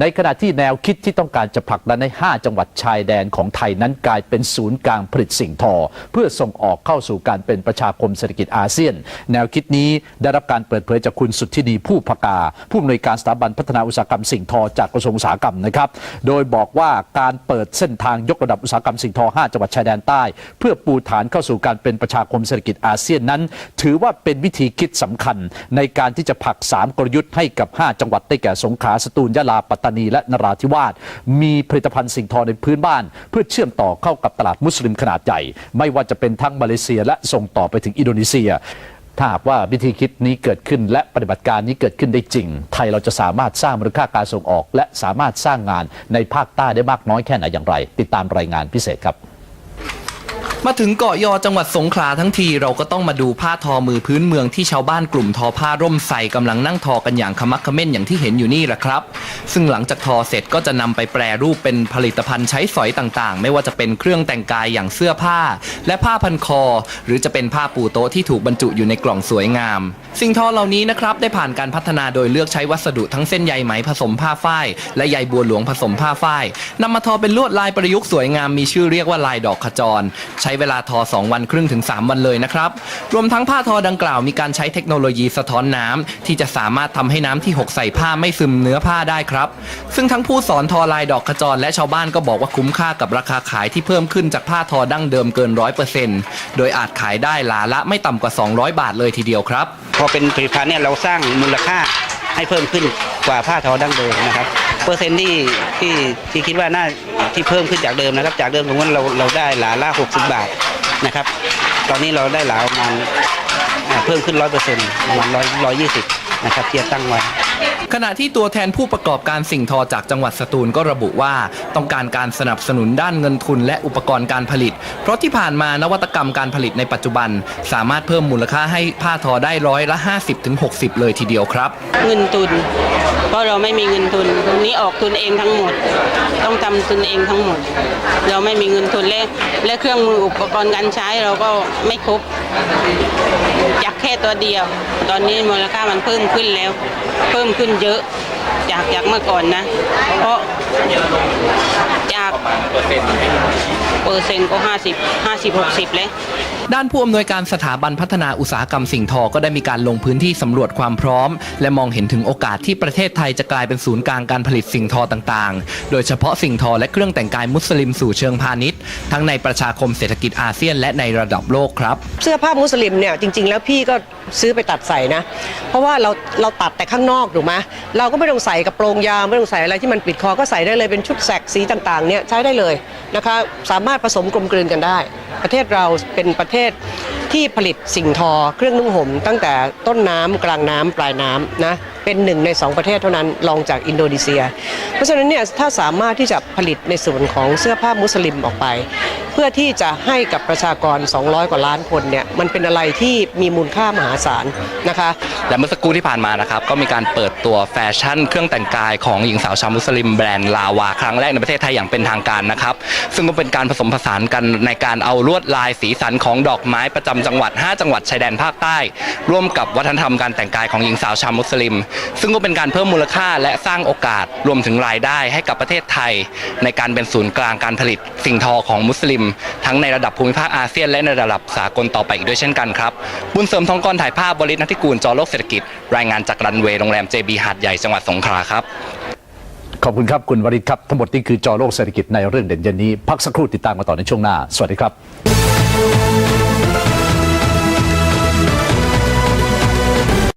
ในขณะที่แนวคิดที่ต้องการจะผลักดันให้5จังหวัดชายแดนของไทยนั้นกลายเป็นศูนย์กลางผลิตสิ่งทอ เพื่อส่งออกเข้าสู่การเป็นประชาคมเศรษฐกิจอาเซียน แนวคิดนี้ได้รับการเปิดเผยจากคุณสุทธินีผู้พกา ผู้อำนวยการสถาบันพัฒนาอุตสาหกรรมสิ่งทอจากกระทรวงอุตสาหกรรมนะครับ โดยบอกว่าการเปิดเส้นทางยกระดับอุตสาหกรรมสิ่งทอ 5 จังหวัดชายแดนใต้ เพื่อปูฐานเข้าสู่การเป็นประชาคมเศรษฐกิจอาเซียนนั้น ถือว่าเป็นวิธีคิดสำคัญ ในการที่จะผลักสามกลยุทธ์ให้กับ 5 จังหวัดได้แก่สงขลาสตูลยะลาปัตตานีและนราธิวาสมีผลิตภัณฑ์สิ่งทอในพื้นบ้าน เพื่อเชื่อมต่อเข้ากับตลาดมุสลิมขนาดใหญ่ ไม่ว่าจะเป็นทั้งมาเลเซียและส่งต่อไปถึงอินโดนีเซียถ้าหากว่าวิธีคิดนี้เกิดขึ้นและปฏิบัติการนี้เกิดขึ้นได้จริง ไทยเราจะสามารถสร้างมูลค่าการส่งออก และสามารถสร้างงานในภาคใต้ได้มากน้อยแค่ไหนอย่างไร ติดตามรายงานพิเศษครับ มาถึงเกาะยอจังหวัดสงขลาทั้งทีเราก็ต้องมาดูผ้าทอมือพื้นเมืองที่ชาวบ้านกลุ่มทอผ้าร่มใส่กำลังนั่งทอกันอย่างขมักเขม้นอย่างที่เห็นอยู่นี่แหละครับ ซึ่งหลังจากทอเสร็จก็จะนำไปแปรรูปเป็นผลิตภัณฑ์ใช้สอยต่างๆ ไม่ว่าจะเป็นเครื่องแต่งกายอย่างเสื้อผ้า และผ้าพันคอ หรือจะเป็นผ้าปูโต๊ะที่ถูกบรรจุอยู่ในกล่องสวยงาม สิ่งทอเหล่านี้นะครับได้ผ่านการพัฒนาโดยเลือกใช้วัสดุทั้งเส้นใยไหมผสมผ้าฝ้ายและใยบัวหลวงผสมผ้าฝ้ายนำมาทอเป็นลวดลายประยุกต์สวยงามมีชื่อเรียกว่าลายดอกขจรใช้ช้เวลาทอ 2 วันครึ่งถึง 3 วันเลยนะครับ รวมทั้งผ้าทอดังกล่าวมีการใช้เทคโนโลยีสะท้อนน้ำที่จะสามารถทำให้น้ำที่หกใส่ผ้าไม่ซึมเนื้อผ้าได้ครับ ซึ่งทั้งผู้สอนทอลายดอกขจรและชาวบ้านก็บอกว่าคุ้มค่ากับราคาขายที่เพิ่มขึ้นจากผ้าทอดั้งเดิมเกินร้อยเปอร์เซ็นต์โดยอาจขายได้หลาละไม่ต่ำกว่า 200 บาทเลยทีเดียวครับ พอเป็นผลิตภัณฑ์เนี่ยเราสร้างมูลค่า ให้เพิ่มขึ้นกว่าผ้าทอดั้งเดิมนะครับ เปอร์เซ็นต์ที่ที่ที่คิดว่าน่าที่เพิ่มขึ้นจากเดิมนะครับ จากเดิมสมมติเราเราได้หลาละ60บาทนะครับ ตอนนี้เราได้หลาประมาณเพิ่มขึ้นร้อยเปอร์เซ็นต์ประมาณร้อยร้อยยี่สิบนะครับที่จะตั้งไว้ ขณะที่ตัวแทนผู้ประกอบการสิ่งทอจากจังหวัดสตูลก็ระบุว่า ต้องการการสนับสนุนด้านเงินทุนและอุปกรณ์การผลิต เพราะที่ผ่านมานวัตกรรมการผลิตในปัจจุบัน สามารถเพิ่มมูลค่าให้ผ้าทอได้ร้อยละ 50-60 เลยทีเดียวครับ เงินทุน เพราะเราไม่มีเงินทุนตรงนี้ออกทุนเองทั้งหมด ต้องทำทุนเองทั้งหมด เราไม่มีเงินทุนและและเครื่องมืออุปกรณ์การใช้เราก็ไม่ครบจากแค่ ตัวเดียว ตอนนี้มูลค่ามันเพิ่มขึ้นแล้ว เพิ่มขึ้นเยอะจากจากเมื่อก่อนนะ เพราะจากเปอร์เซ็นต์ก็ห้าสิบห้าสิบหกสิบเลย ด้านผู้อำนวยการสถาบันพัฒนาอุตสาหกรรมสิ่งทอ ก็ได้มีการลงพื้นที่สำรวจความพร้อม และมองเห็นถึงโอกาสที่ประเทศไทยจะกลายเป็นศูนย์กลางการผลิตสิ่งทอต่างๆ โดยเฉพาะสิ่งทอและเครื่องแต่งกายมุสลิมสู่เชิงพาณิชย์ ทั้งในประชาคมเศรษฐกิจอาเซียนและในระดับโลกครับ เสื้อผ้ามุสลิมเนี่ยจริง ๆ แล้วพี่ก็ซื้อไปตัดใส่นะ เพราะว่าเราเราตัดแต่ข้างนอกถูกไหมเราก็ไม่ต้องใส่กระโปรงยาวไม่ต้องใส่อะไรที่มันปิดคอก็ใส่ได้เลยเป็นชุดแสกสีต่างๆเนี่ยใช้ได้เลยนะคะสามารถผสมกลมกลืนกันได้ ประเทศเราเป็นประเทศที่ผลิตสิ่งทอเครื่องนุ่งห่มตั้งแต่ต้นน้ำกลางน้ำปลายน้ำนะเป็นหนึ่งในสองประเทศเท่านั้นรองจากอินโดนีเซีย เพราะฉะนั้นเนี่ยถ้าสามารถที่จะผลิตในส่วนของเสื้อผ้ามุสลิมออกไป พื่อที่จะให้กับประชากร 200 กว่าล้านคนเนี่ยมันเป็นอะไรที่มีมูลค่ามหาศาลนะคะ และเมื่อสักครู่ที่ผ่านมานะครับก็มีการเปิดตัวแฟชั่นเครื่องแต่งกายของหญิงสาวชาวมุสลิมแบรนด์ลาวาครั้งแรกในประเทศไทยอย่างเป็นทางการนะครับ ซึ่งก็เป็นการผสมผสานกันในการเอาลวดลายสีสันของดอกไม้ประจำจังหวัด 5 จังหวัดชายแดนภาคใต้ ร่วมกับวัฒนธรรมการแต่งกายของหญิงสาวชาวมุสลิม ซึ่งก็เป็นการเพิ่มมูลค่าและสร้างโอกาสรวมถึงรายได้ให้กับประเทศไทย ในการเป็นศูนย์กลางการผลิตสิ่งทอของมุสลิมทั้งในระดับภูมิภาคอาเซียน และในระดับสากลต่อไปอีกด้วยเช่นกันครับ บุญเสริมทองกรถ่ายภาพบริษนัทธิกูลจอโลกเศรษฐกิจ รายงานจากรันเวย์โรงแรม JB หาดใหญ่จังหวัดสงขลาครับขอบคุณครับ คุณวริศครับ ทั้งหมดนี่คือจอโลกเศรษฐกิจในเรื่องเด่นเย็นนี้ พักสักครู่ติดตามกันต่อในช่วงหน้า สวัสดีครับ